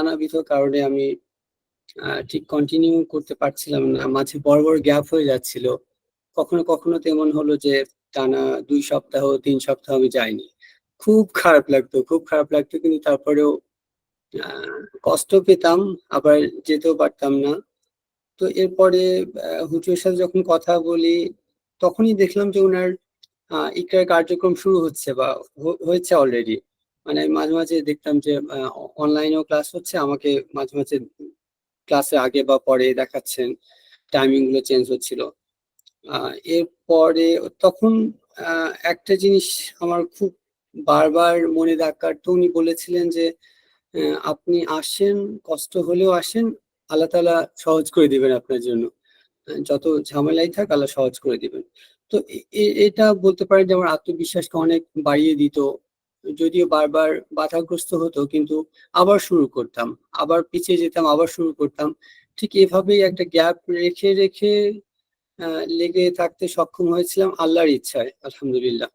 নানাবিধ কারণে আমি ঠিক কন্টিনিউ করতে পারছিলাম না। মাঝে বড় বড় গ্যাপ হয়ে যাচ্ছিল। কখনো কখনো তেমন হলো যে টানা দুই সপ্তাহ তিন সপ্তাহ আমি যাইনি। খুব খারাপ লাগতো খুব খারাপ লাগতো কিন্তু তারপরেও কষ্ট পেতাম আবার যেতেও পারতাম না। তো এরপরে আহ, হুজুরের সাথে যখন কথা বলি তখনই দেখলাম যে ওনার ইকরার কার্যক্রম শুরু হচ্ছে বা হয়েছে অলরেডি মানে আমি মাঝে মাঝে দেখতাম যে অনলাইনেও ক্লাস হচ্ছে, আমাকে মাঝে মাঝে ক্লাসে আগে বা পরে দেখাচ্ছেন টাইমিংগুলো চেঞ্জ হচ্ছিল। এরপরে তখন একটা জিনিস আমার খুব বারবার মনে দাগ কাটতো উনি বলেছিলেন যে আপনি আসেন, কষ্ট হলেও আসেন, আল্লাহ তালা সহজ করে দিবেন আপনার জন্য। যত ঝামেলাই থাক, আল্লাহ সহজ করে দিবেন। তো এটা বলতে পারেন যে, আমার আত্মবিশ্বাসকে অনেক বাড়িয়ে দিত। যদিও বারবার বাধাগ্রস্ত হতো, কিন্তু আবার শুরু করতাম। আবার পিছিয়ে যেতাম, আবার শুরু করতাম। ঠিক এভাবেই একটা গ্যাপ রেখে রেখে লেগে থাকতে সক্ষম হয়েছিলাম আল্লাহর ইচ্ছায়, আলহামদুলিল্লাহ।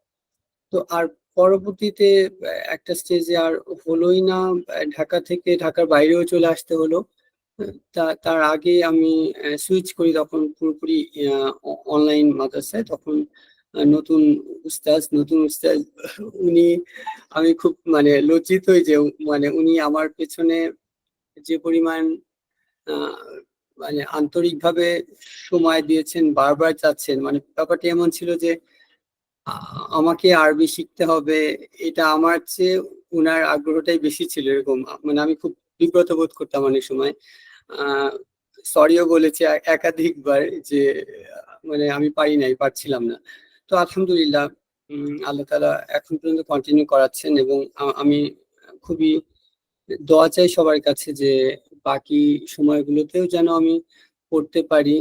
তো আর পরবর্তীতে একটা স্টেজে আর হলোই না, ঢাকা থেকে ঢাকার বাইরেও চলে আসতে হলো। তা, তার আগে আমি সুইচ করি তখন পুরোপুরি অনলাইন মাদ্রাসায়। তখন নতুন উস্তাজ নতুন উস্তাজ উনি আমি খুব মানে লজ্জিত হই যে মানে উনি আমার পেছনে যে পরিমাণ মানে আন্তরিকভাবে সময় দিয়েছেন, বারবার চাচ্ছেন মানে ব্যাপারটি এমন ছিল যে আমাকে আরবি শিখতে হবে, এটা আমার চেয়ে উনার আগ্রহটাই বেশি ছিল এরকম মানে আমি খুব বিব্রত বোধ করতাম অনেক সময় সরিও বলেছি একাধিকবার যে মানে আমি পারি নাই, পারছিলাম না। তো আলহামদুলিল্লাহ আল্লাহ তাআলা এখন পর্যন্ত কন্টিনিউ করাচ্ছেন এবং আমি খুবই দোয়া চাই সবার কাছে যে বাকি সময়গুলোতেও যেন আমি পড়তে পারি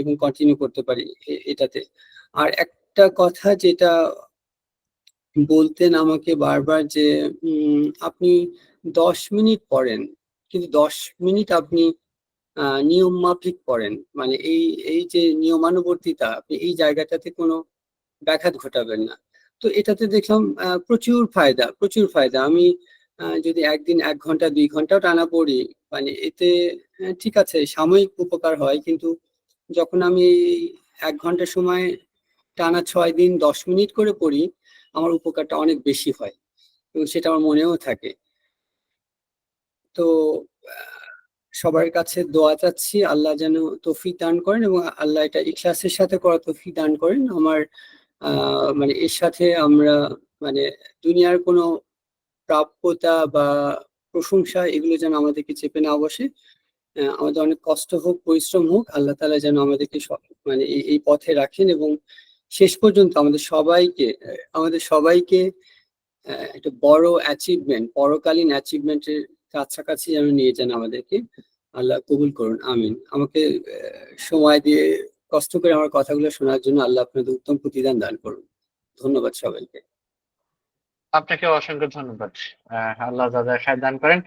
এবং কন্টিনিউ করতে পারি এটাতে। আর একটা কথা যেটা বলতেন আমাকে বারবার যে আপনি দশ মিনিট পড়েন, কিন্তু দশ মিনিট আপনি নিয়ম মাফিক পড়েন। মানে এই এই যে নিয়মানুবর্তিতা, আপনি এই জায়গাটাতে কোনো ব্যাঘাত ঘটাবেন না। তো এটাতে দেখলাম প্রচুর ফায়দা প্রচুর ফায়দা। আমি যদি একদিন এক ঘণ্টা, দুই ঘন্টাও টানা পড়ি মানে এতে ঠিক আছে, সাময়িক উপকার হয়, কিন্তু যখন আমি এক ঘণ্টা সময় টানা ছয় দিন, দশ মিনিট করে পড়ি, আমার উপকারটা অনেক বেশি হয়, এবং সেটা আমার মনেও থাকে। তো সবার কাছে দোয়া চাচ্ছি, আল্লাহ যেন তৌফিক দান করেন এবং আল্লাহ এটা ইখলাসের সাথে করা তৌফিক দান করেন। আমার মানে এর সাথে আমরা মানে দুনিয়ার কোনো প্রাপ্যতা বা প্রশংসা এগুলো যেন আমাদেরকে চেপে না বসে আমাদের অনেক কষ্ট হোক, পরিশ্রম হোক, আল্লাহ তালা যেন আমাদেরকে মানে এই এই পথে রাখেন এবং শেষ পর্যন্ত আমাদের সবাইকে আমাদের সবাইকে একটা বড় অ্যাচিভমেন্ট পরকালীন অ্যাচিভমেন্টের কাছাকাছি যেন নিয়ে যান আমাদেরকে, আল্লাহ কবুল করুন, আমিন। আমাকে সময় দিয়ে কষ্ট করে আমার কথাগুলো শোনার জন্য আল্লাহ আপনাদের উত্তম প্রতিদান দান করুন। ধন্যবাদ সবাইকে। আপনাকে অসংখ্য ধন্যবাদ। আল্লাহ দাদা সাহেব দান করেন।